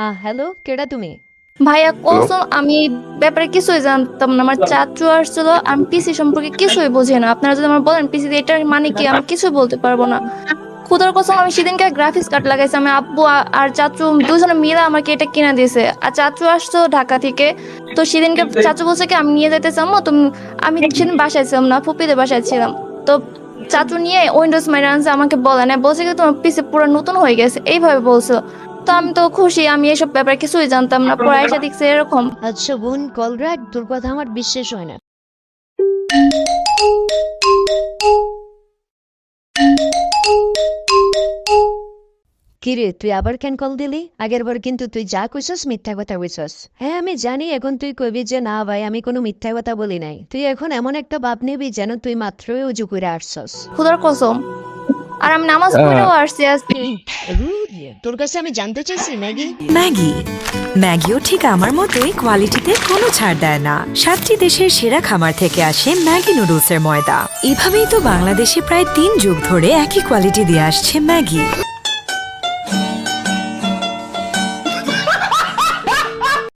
হ্যাঁ হ্যালো কেডা তুমি? ভাইয়া কসম আমি ব্যাপারে কিছুই জানতাম না আমার চাচু আসছিল আমি পিসি সম্পর্কে কিছুই বুঝি না। আপনারা যদি আমার বলেন পিসি এটার মানে কি আমি কিছুই বলতে পারব না। খুদার কসম আমি সেদিনকে গ্রাফিক্স কার্ড লাগাইছি আমি আব্বু আর চাচু দুজনে মিলে আমাকে এটা কিনে দিয়েছে। আর চাচু আসতো ঢাকা থেকে তো সেদিনকে চাচু বলছে কি আমি নিয়ে যেতে চামো তো আমি সেদিন বাসায় ছিলাম না ফুপিদের বাসায় ছিলাম। তো চাচু নিয়ে উইন্ডোজ মাইরে আনছে আমাকে বলে না বলছে কি তোমার পিসি পুরো নতুন হয়ে গেছে এইভাবে বলছিল তো আমি তো খুশি আমি এসব ব্যাপারে কিছুই জানতাম না। পরে এসে দেখছি এরকম। আচ্ছা বোন কল রাখ তোর কথা আমার বিশ্বাস হয় না। কিরে তুই আবার কেন কল দিলি? আগের বার কিন্তু তুই যা কইছস মিথ্যা কথা কইছস। হ্যাঁ আমি জানি এখন তুই কইবি যে না ভাই আমি কোনো মিথ্যা কথা বলি নাই। তুই এখন এমন একটা ভাব নিবি যেন তুই মাত্রই উজু করে আসছস। খুদার কসম। আর আমি নামাজ পড়েও আসছি আজকে। তোর কাছে আমি জানতে চাইছি, ম্যাগি? ম্যাগি? ম্যাগিও ঠিক আমার মতোই কোয়ালিটিতে কোনো ছাড় দেয় না। সাতটি দেশের সেরা খামার থেকে আসে ম্যাগি নুডলসের ময়দা। এভাবেই তো বাংলাদেশে প্রায় তিন যুগ ধরে একই কোয়ালিটি দিয়ে আসছে ম্যাগি।